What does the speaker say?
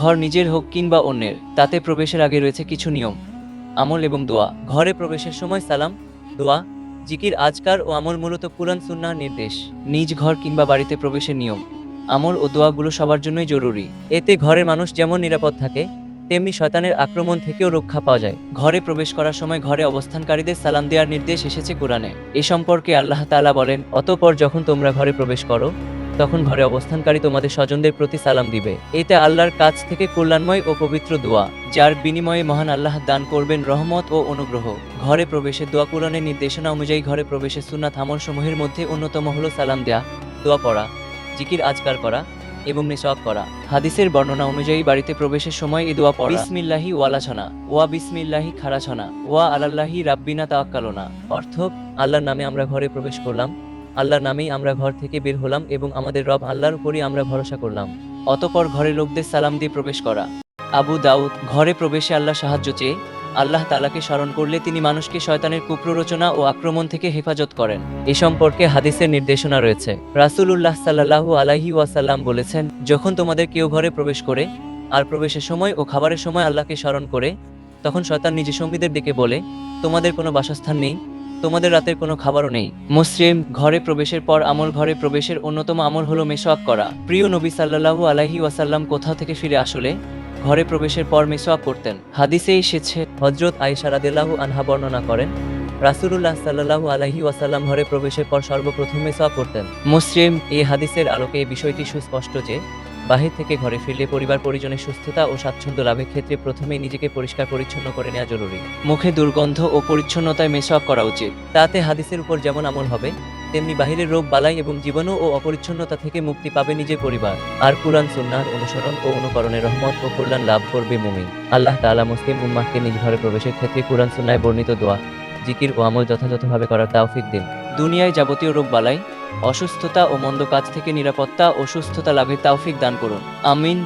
ঘর নিজের হোক কিংবা অন্যের, তাতে প্রবেশের আগে রয়েছে কিছু নিয়ম, আমল এবং দোয়া। ঘরে প্রবেশের সময় সালাম, দোয়া, জিকির আজকার ও আমল মূলত কুরআন, সুন্নাহর নির্দেশ, নিজ ঘর কিংবা বাড়িতে প্রবেশের নিয়ম। আমল ও দোয়াগুলো সবার জন্যই জরুরি। এতে ঘরের মানুষ যেমন নিরাপদ থাকে, তেমনি শয়তানের আক্রমণ থেকেও রক্ষা পাওয়া যায়। ঘরে প্রবেশ করার সময় ঘরে অবস্থানকারীদের সালাম দেওয়ার নির্দেশ এসেছে কোরআনে। এ সম্পর্কে আল্লাহ তাআলা বলেন, অতঃপর যখন তোমরা ঘরে প্রবেশ করো তখন ঘরে অবস্থানকারী তোমাদের স্বজনদের প্রতি সালাম দিবে। এতে আল্লাহর কাছ থেকে কল্যাণময় ও পবিত্র দোয়া, যার বিনিময়ে মহান আল্লাহ দান করবেন রহমত ও অনুগ্রহ। ঘরে প্রবেশের দোয়া কোরআনের নির্দেশনা অনুযায়ী ঘরে প্রবেশের সুন্নাত আমল সমূহের মধ্যে অন্যতম হলো সালাম দেয়া, দোয়া পড়া, জিকির আজকার করা এবং মেসওয়াক করা। হাদিসের বর্ণনা অনুযায়ী বাড়িতে প্রবেশের সময় এই দোয়া পড়া। বিসমিল্লাহি ওয়ালাছনা ওয়া বিসমিল্লাহি খারাছনা ওয়া আলাল্লাহি রাব্বিনা তাওয়াক্কালনা। অর্থ, আল্লাহর নামে আমরা ঘরে প্রবেশ করলাম। আল্লাহর নামেই আমরা ঘর থেকে বের হলাম এবং আমাদের রব আল্লাহর উপরই আমরা ভরসা করলাম। অতপর ঘরের লোকদের সালাম দিয়ে প্রবেশ করা। আবু দাউদ ঘরে প্রবেশে আল্লাহ সাহায্য চেয়ে আল্লাহ তালাকে স্মরণ করলে তিনি মানুষকে শয়তানের কুপ্ররোচনা ও আক্রমণ থেকে হেফাজত করেন। এ সম্পর্কে হাদিসের নির্দেশনা রয়েছে। রাসূলুল্লাহ সাল্লাল্লাহু আলাইহি ওয়াসাল্লাম বলেছেন, যখন তোমাদের কেউ ঘরে প্রবেশ করে আর প্রবেশের সময় ও খাবারের সময় আল্লাহকে স্মরণ করে, তখন শয়তান নিজের সঙ্গীদের ডেকে বলে, তোমাদের কোনো বাসস্থান নেই তোমাদের রাতের কোনো খাবারও নেই। মুসলিম ঘরে প্রবেশের পর আমল ঘরে প্রবেশের অন্যতম আমল হলো মেসোয়াক করা। প্রিয় নবী সাল্লাহু আলাইহি ওয়াসাল্লাম কোথাও থেকে ফিরে আসলে? ঘরে প্রবেশের পর মেসোয়াক করতেন। হাদিসে এসেছে হজরত আয়েশা আনহা বর্ণনা করেন রাসূলুল্লাহ সাল্লাল্লাহু আলাইহি ওয়াসাল্লাম ঘরে প্রবেশের পর সর্বপ্রথমে মেসোয়াক করতেন। মুসলিম এই হাদিসের আলোকে এই বিষয়টি সুস্পষ্ট যে, বাহির থেকে ঘরে ফিরলে পরিবার পরিজনের সুস্থতা ও স্বাচ্ছন্দ্য লাভের ক্ষেত্রে প্রথমেই নিজেকে পরিষ্কার পরিচ্ছন্ন করে নেওয়া জরুরি। মুখে দুর্গন্ধ ও পরিচ্ছন্নতায় মেসওয়াক করা উচিত। তাতে হাদিসের উপর যেমন আমল হবে, তেমনি বাহিরের রোগ, বালাই এবং জীবাণু ও অপরিচ্ছন্নতা থেকে মুক্তি পাবে নিজের পরিবার। আর কুরআন সুন্নার অনুসরণ ও অনুকরণের রহমত ও কল্যাণ লাভ করবে মুমিন। আল্লাহ তাআলা মুসলিম উম্মাহকে নিজ ঘরে প্রবেশের ক্ষেত্রে কুরআন, সুন্নায় বর্ণিত দোয়া জিকির ও আমল যথাযথভাবে করার তাওফিক দিন। দুনিয়ায় যাবতীয় রোগ বালাই অসুস্থতা ও মন্দ কাজ থেকে নিরাপত্তা ও সুস্থতা লাভের তাওফিক দান করুন। আমিন।